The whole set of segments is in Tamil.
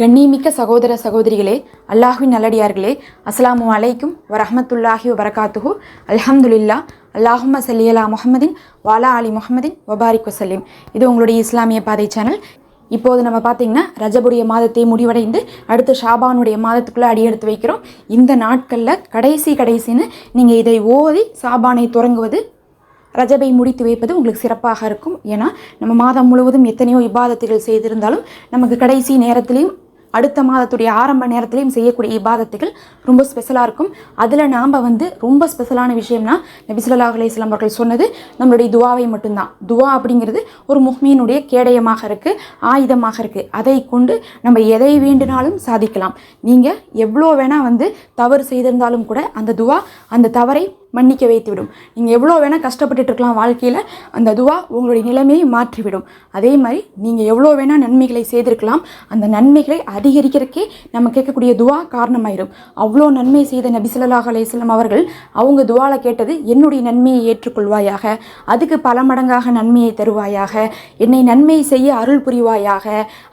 கண்ணிமிக்க சகோதர சகோதரிகளே அல்லாஹ்வின் நல்லடியார்களே அஸ்ஸலாமு அலைக்கும் வரஹமத்துல்லாஹி வபரகாத்துஹு. அல்ஹம்துலில்லா அல்லாஹும சல்லியலா முஹம்மதின் வாலா அலி முஹம்மதின் வபாரிக் வசல்லிம் இது உங்களுடைய இஸ்லாமிய பாதை சேனல் இப்போது நம்ம பார்த்தீங்கன்னா ரஜபுடைய மாதத்தை முடிவடைந்து அடுத்து ஷாபானுடைய மாதத்துக்குள்ளே அடியெடுத்து வைக்கிறோம். இந்த நாட்களில் கடைசி கடைசின்னு நீங்கள் இதை ஓதி சாபானை தொடங்குவது ரஜபை முடித்து வைப்பது உங்களுக்கு சிறப்பாக இருக்கும். ஏன்னா நம்ம மாதம் முழுவதும் எத்தனையோ இபாதத்துகள் செய்திருந்தாலும் நமக்கு கடைசி நேரத்திலையும் அடுத்த மாதத்துடைய ஆரம்ப நேரத்துலையும் செய்யக்கூடிய இபாதத்துகள் ரொம்ப ஸ்பெஷலாக இருக்கும். அதில் நாம் வந்து ரொம்ப ஸ்பெஷலான விஷயம்னா நபிசுல்லா அலையம் அவர்கள் சொன்னது நம்மளுடைய துவாவை மட்டும்தான். துவா அப்படிங்கிறது ஒரு முஹ்மீனுடைய கேடயமாக இருக்குது ஆயுதமாக இருக்குது அதை கொண்டு நம்ம எதை வேண்டுனாலும் சாதிக்கலாம். நீங்கள் எவ்வளோ வேணால் வந்து தவறு செய்திருந்தாலும் கூட அந்த துவா அந்த தவறை மன்னிக்க வைத்துவிடும். நீங்கள் எவ்வளோ வேணால் கஷ்டப்பட்டுட்டு இருக்கலாம் வாழ்க்கையில் அந்த துவா உங்களுடைய நிலைமையை மாற்றிவிடும். அதே மாதிரி நீங்கள் எவ்வளோ வேணால் நன்மைகளை செய்திருக்கலாம். அந்த நன்மைகளை அதிகரிக்கிறக்கே நம்ம கேட்கக்கூடிய துவா காரணமாயிடும் அவ்வளோ நன்மை செய்த நபிசல்லாஹ் அலையம் அவர்கள் அவங்க துவால கேட்டது என்னுடைய நன்மையை ஏற்றுக்கொள்வாயாக அதுக்கு பல மடங்காக நன்மையை தருவாயாக என்னை நன்மை செய்ய அருள் புரிவாயாக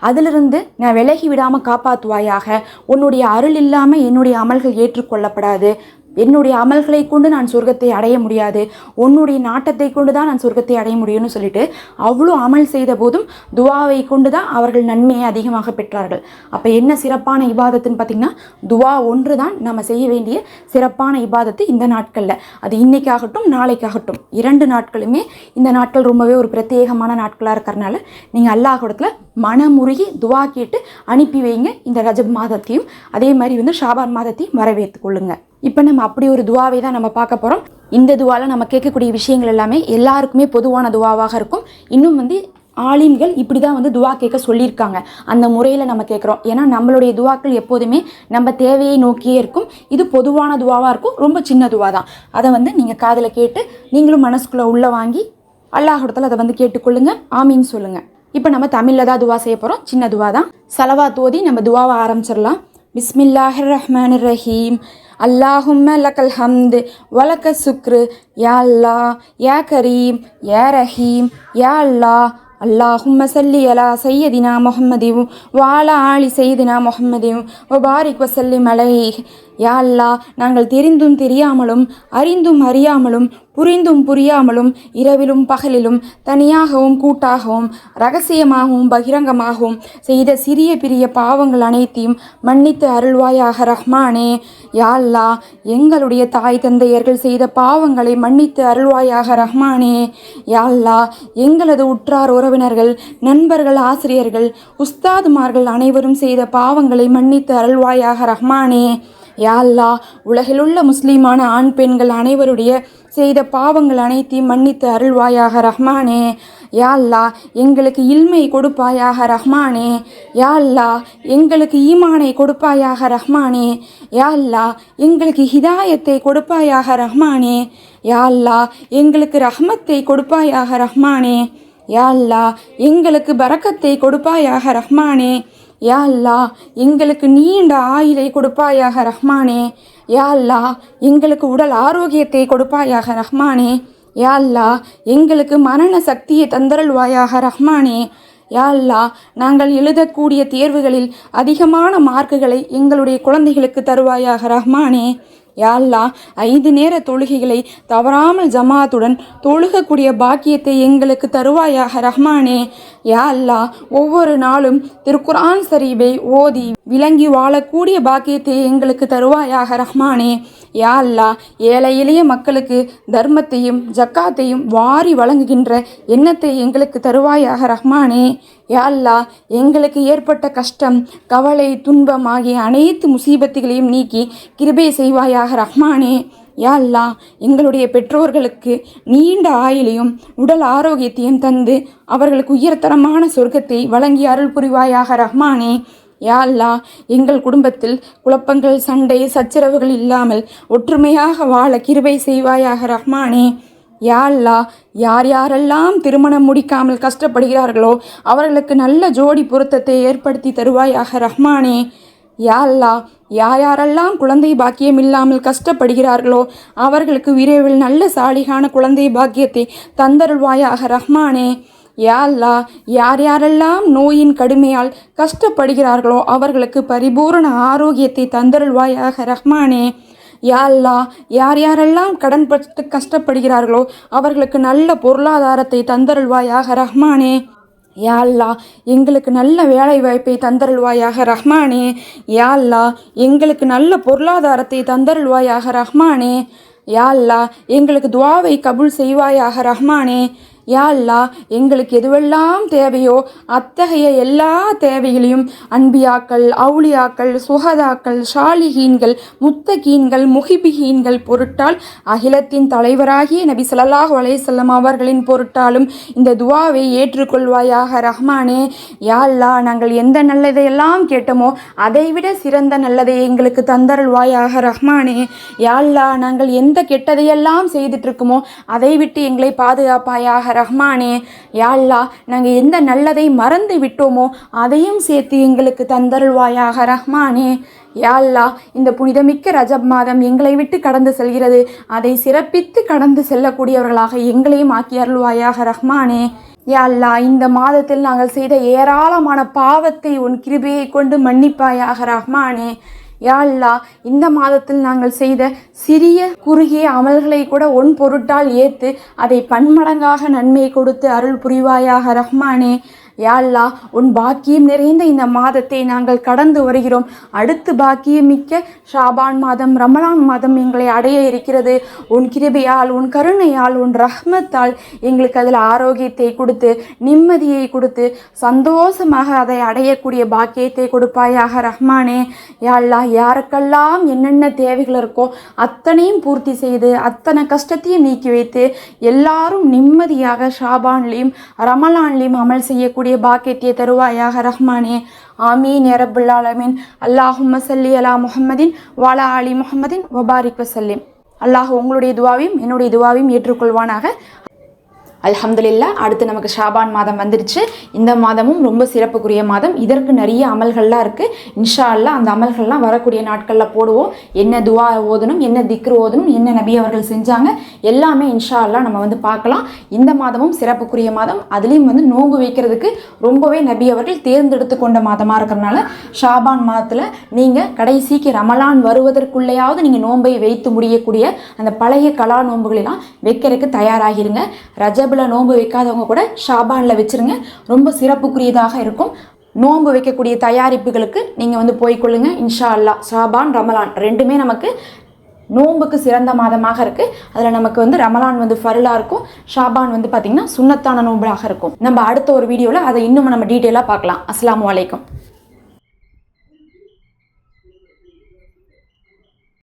அதிலிருந்து நான் விலகி விடாமல் காப்பாற்றுவாயாக உன்னுடைய அருள் இல்லாமல் என்னுடைய அமல்கள் ஏற்றுக்கொள்ளப்படாது. என்னுடைய அமல்களை கொண்டு நான் சொர்க்கத்தை அடைய முடியாது. உன்னுடைய நாட்டத்தை கொண்டு தான் நான் சொர்க்கத்தை அடைய முடியும்னு சொல்லிட்டு அவ்வளோ அமல் செய்த போதும் துவாவை கொண்டு தான் அவர்கள் நன்மையை அதிகமாக பெற்றார்கள். அப்போ என்ன சிறப்பான இபாதத்துன்னு பார்த்திங்கன்னா துவா ஒன்று தான் நம்ம செய்ய வேண்டிய சிறப்பான இபாதத்து இந்த நாட்களில். அது இன்னைக்காகட்டும் நாளைக்காகட்டும். இரண்டு நாட்களுமே இந்த நாட்கள் ரொம்பவே ஒரு பிரத்யேகமான நாட்களாக இருக்கிறனால நீங்கள் அல்லாஹிடத்தில் மனமுருகி துவா கேட்டு அனுப்பி வைங்க. இந்த ரஜப் மாதத்தையும் அதே மாதிரி வந்து ஷாபான் மாதத்தையும் வரவேற்று கொள்ளுங்கள் இப்போ நம்ம அப்படி ஒரு துவாவை தான் நம்ம பார்க்க போகிறோம் இந்த துவாவில் நம்ம கேட்கக்கூடிய விஷயங்கள் எல்லாமே எல்லாருக்குமே பொதுவான துவாவாக இருக்கும். இன்னும் வந்து ஆலிம்கள் இப்படி தான் வந்து துவா கேட்க சொல்லியிருக்காங்க. அந்த முறையில் நம்ம கேட்குறோம். ஏன்னா நம்மளுடைய துவாக்கள் எப்போதுமே நம்ம தேவையை நோக்கியே இருக்கும். இது பொதுவான துவாவாக இருக்கும். ரொம்ப சின்ன துவா தான். அதை வந்து நீங்கள் காதில் கேட்டு நீங்களும் மனசுக்குள்ளே உள்ளே வாங்கி அல்லாஹிடத்தில் அதை வந்து கேட்டுக்கொள்ளுங்கள் ஆமின்னு சொல்லுங்கள் இப்போ நம்ம தமிழில் தான் துவா செய்ய போகிறோம் சின்ன துவா தான். செலவாக தோதி நம்ம துவாவை ஆரம்பிச்சிடலாம். பிஸ்மில்லாஹிர் ரஹ்மான் ரஹீம் அல்லாஹும்ம லக்கல் ஹம்து வலக்க சுக்ரு யா அல்லா யா கரீம் யா ரஹீம் யா அல்லா அல்லாஹும்ம சல்லி அலா சையதினா முஹம்மதியும் வாலா ஆலி சையதினா முஹம்மதியும் ஒபாரிக் வசல்லி மலை யா அல்லா நாங்கள் தெரிந்தும் தெரியாமலும் அறிந்தும் அறியாமலும் புரிந்தும் புரியாமலும் இரவிலும் பகலிலும் தனியாகவும் கூட்டாகவும் ரகசியமாகவும் பகிரங்கமாகவும் செய்த சிறிய பெரிய பாவங்கள் அனைத்தையும் மன்னித்து அருள்வாயாக ரஹ்மானே. யா அல்லா எங்களுடைய தாய் தந்தையர்கள் செய்த பாவங்களை மன்னித்து அருள்வாயாக ரஹ்மானே. யா அல்லா எங்களது உற்றார் உறவினர்கள் நண்பர்கள் ஆசிரியர்கள் உஸ்தாதுமார்கள் அனைவரும் செய்த பாவங்களை மன்னித்து அருள்வாயாக ரஹ்மானே. யாழ்லா உலகிலுள்ள முஸ்லீமான ஆண் பெண்கள் அனைவருடைய செய்த பாவங்கள் அனைத்தையும் மன்னித்து அருள்வாயாக ரஹ்மானே. யாழ்லா எங்களுக்கு இல்மை கொடுப்பாயாக ரஹ்மானே. யாழ்லா எங்களுக்கு ஈமானை கொடுப்பாயாக ரஹ்மானே. யாழ்லா எங்களுக்கு ஹிதாயத்தை கொடுப்பாயாக ரஹ்மானே. யாழ்லா எங்களுக்கு ரஹ்மத்தை கொடுப்பாயாக ரஹ்மானே. யாழ்லா எங்களுக்கு பரக்கத்தை கொடுப்பாயாக ரஹ்மானே. யா அல்லா எங்களுக்கு நீண்ட ஆயிலை கொடுப்பாயாக ரஹ்மானே. யா அல்லா எங்களுக்கு உடல் ஆரோக்கியத்தை கொடுப்பாயாக ரஹ்மானே. யா அல்லா எங்களுக்கு மரண சக்தியை தந்தருள்வாயாக ரஹ்மானே. யா அல்லா நாங்கள் எழுதக்கூடிய தேர்வுகளில் அதிகமான மார்க்குகளை எங்களுடைய குழந்தைகளுக்கு தருவாயாக ரஹ்மானே. யாழ்லா ஐந்து நேர தொழுகைகளை தவறாமல் ஜமாத்துடன் தொழுகக்கூடிய பாக்கியத்தை எங்களுக்கு தருவாயாக ரஹ்மானே. யா அல்லா ஒவ்வொரு நாளும் திருக்குரான் சரீபை ஓதி விளங்கி வாழக்கூடிய பாக்கியத்தை எங்களுக்கு தருவாயாக ரஹ்மானே. யா அல்லா ஏழை எளிய மக்களுக்கு தர்மத்தையும் ஜக்காத்தையும் வாரி வழங்குகின்ற எண்ணத்தை எங்களுக்கு தருவாயாக ரஹ்மானே. யாழ்லா எங்களுக்கு ஏற்பட்ட கஷ்டம் கவலை துன்பம் ஆகிய அனைத்து முசீபத்துகளையும் நீக்கி கிருபை செய்வாயாக ரஹ்மானே. யாழ்லா எங்களுடைய பெற்றோர்களுக்கு நீண்ட ஆயிலையும் உடல் ஆரோக்கியத்தையும் தந்து அவர்களுக்கு உயர்தரமான சொர்க்கத்தை வழங்கி அருள் புரிவாயாக ரஹ்மானே. யா அல்லா எங்கள் குடும்பத்தில் குழப்பங்கள் சண்டை சச்சரவுகள் இல்லாமல் ஒற்றுமையாக வாழ கிருபை செய்வாயாக ரஹ்மானே. யாழ்லா யார் யாரெல்லாம் திருமணம் முடிக்காமல் கஷ்டப்படுகிறார்களோ அவர்களுக்கு நல்ல ஜோடி பொருத்தத்தை ஏற்படுத்தி தருவாயாக ரஹ்மானே. யாழ்லா யார் யாரெல்லாம் குழந்தை பாக்கியம் இல்லாமல் கஷ்டப்படுகிறார்களோ அவர்களுக்கு விரைவில் நல்ல சாலிகான குழந்தை பாக்கியத்தை தந்தருள்வாயாக ரஹ்மானே. யாழ்லா யார் யாரெல்லாம் நோயின் கடுமையால் கஷ்டப்படுகிறார்களோ அவர்களுக்கு பரிபூரண ஆரோக்கியத்தை தந்தருள்வாயாக ரஹ்மானே. யாழ்லா யார் யாரெல்லாம் கடன் பட்டு கஷ்டப்படுகிறார்களோ அவர்களுக்கு நல்ல பொருளாதாரத்தை தந்தருள்வாயாக ரஹ்மானே. யாழ்லா எங்களுக்கு நல்ல வேலை வாய்ப்பை தந்தருள்வாயாக ரஹ்மானே. யாழ்லா எங்களுக்கு நல்ல பொருளாதாரத்தை தந்தருள்வாயாக ரஹ்மானே. யாழ்லா எங்களுக்கு துவாவை கபுல் செய்வாயாக ரஹ்மானே. யா அல்லா எங்களுக்கு எதுவெல்லாம் தேவையோ அத்தகைய எல்லா தேவைகளையும் அன்பியாக்கள் அவுளியாக்கள் சுகதாக்கள் ஷாலிஹீன்கள் முத்தகீன்கள் முஹிபிஹீன்கள் பொருட்டால் அகிலத்தின் தலைவராகிய நபி ஸல்லல்லாஹு அலைஹி அவர்களின் பொருட்டாலும் இந்த துவாவை ஏற்றுக்கொள்வாயாக ரஹ்மானே. யா அல்லா நாங்கள் எந்த நல்லதையெல்லாம் கேட்டோமோ அதைவிட சிறந்த நல்லதை எங்களுக்கு தந்தருள்வாயாக ரஹ்மானே. யா அல்லா நாங்கள் எந்த கெட்டதையெல்லாம் செய்துட்டு இருக்கோமோ அதை விட்டு எங்களை பாதுகாப்பாயாக ரஹ்மானே யா நாங்கள் எந்த நல்லதை மறந்து விட்டோமோ அதையும் சேர்த்து எங்களுக்கு தந்தருள்வாயாக ரஹ்மானே. யா இந்த புனிதமிக்க ரஜப் மாதம் எங்களை விட்டு கடந்து செல்கிறது. அதை சிறப்பித்து கடந்து செல்லக்கூடியவர்களாக எங்களையும் ஆக்கி அருள்வாயாக ரஹ்மானே. யா அல்லா இந்த மாதத்தில் நாங்கள் செய்த ஏராளமான பாவத்தை உன் கிருபையை கொண்டு மன்னிப்பாயாக ரஹ்மானே. யா இந்த மாதத்தில் நாங்கள் செய்த சிறிய குறுகிய அமல்களை கூட உன் பொருட்டால் ஏற்று அதை பன்மடங்காக நன்மை கொடுத்து அருள் புரிவாயாக ரஹ்மானே. யாழ்லா உன் பாக்கியம் நிறைந்த இந்த மாதத்தை நாங்கள் கடந்து வருகிறோம். அடுத்து பாக்கியம் மிக்க ஷாபான் மாதம் ரமலான் மாதம் எங்களை அடைய இருக்கிறது. உன் கிருபையால் உன் கருணையால் உன் ரஹ்மத்தால் எங்களுக்கு அதில் ஆரோக்கியத்தை கொடுத்து நிம்மதியை கொடுத்து சந்தோஷமாக அதை அடையக்கூடிய பாக்கியத்தை கொடுப்பாயாக ரஹ்மானே. யாழ்லா யாருக்கெல்லாம் என்னென்ன தேவைகள் இருக்கோ அத்தனையும் பூர்த்தி செய்து அத்தனை கஷ்டத்தையும் நீக்கி வைத்து எல்லாரும் நிம்மதியாக ஷாபான்லேயும் ரமலான்லேயும் அமல் செய்யக்கூடிய பாக்கியத்தை தருவாயாக ரஹ்மானே. ஆமீன் இரபுல் ஆலமீன். அல்லாஹும்ம சல்லி அலா முஹம்மதின் வாலா அலி முஹம்மதின் வபாரிக் வசல்லிம் அல்லாஹ் உங்களுடைய துவாவையும் என்னுடைய துவாவையும் ஏற்றுக்கொள்வானாக. அல்ஹம்துலில்லா அடுத்து நமக்கு ஷாபான் மாதம் வந்துருச்சு இந்த மாதமும் ரொம்ப சிறப்புக்குரிய மாதம். இதற்கு நிறைய அமல்கள்லாம் இருக்குது இன்ஷா அல்லா அந்த அமல்கள்லாம் வரக்கூடிய நாட்களில் போடுவோம். என்ன துவா ஓதணும் என்ன திக்ரு ஓதணும் என்ன நபி அவர்கள் செஞ்சாங்க எல்லாமே இன்ஷா அல்லா நம்ம வந்து பார்க்கலாம். இந்த மாதமும் சிறப்புக்குரிய மாதம். அதுலேயும் வந்து நோன்பு வைக்கிறதுக்கு ரொம்பவே நபி அவர்கள் தேர்ந்தெடுத்து கொண்ட மாதமாக இருக்கிறனால ஷாபான் மாதத்தில் நீங்கள் கடைசிக்கு ரமலான் வருவதற்குள்ளேயாவது நீங்கள் நோன்பை வைத்து முடியக்கூடிய அந்த பழைய கலா நோன்புகளெல்லாம் வைக்கிறதுக்கு தயாராகிருங்க. ரஜப நோம்பில் நோன்பு வைக்காதவங்க கூட ஷாபானில் வச்சுருங்க. ரொம்ப சிறப்புக்குரியதாக இருக்கும். நோன்பு வைக்கக்கூடிய தயாரிப்புகளுக்கு நீங்கள் வந்து போய்க்கொள்ளுங்க இன்ஷா அல்லா ஷாபான் ரமலான் ரெண்டுமே நமக்கு நோன்புக்கு சிறந்த மாதமாக இருக்குது அதில் நமக்கு வந்து ரமலான் வந்து ஃபருளாக இருக்கும். ஷாபான் வந்து பார்த்திங்கன்னா சுண்ணத்தான நோன்புலாக இருக்கும். நம்ம அடுத்த ஒரு வீடியோவில் அதை இன்னும் நம்ம டீட்டெயிலாக பார்க்கலாம். அஸ்லாம் வலைக்கம்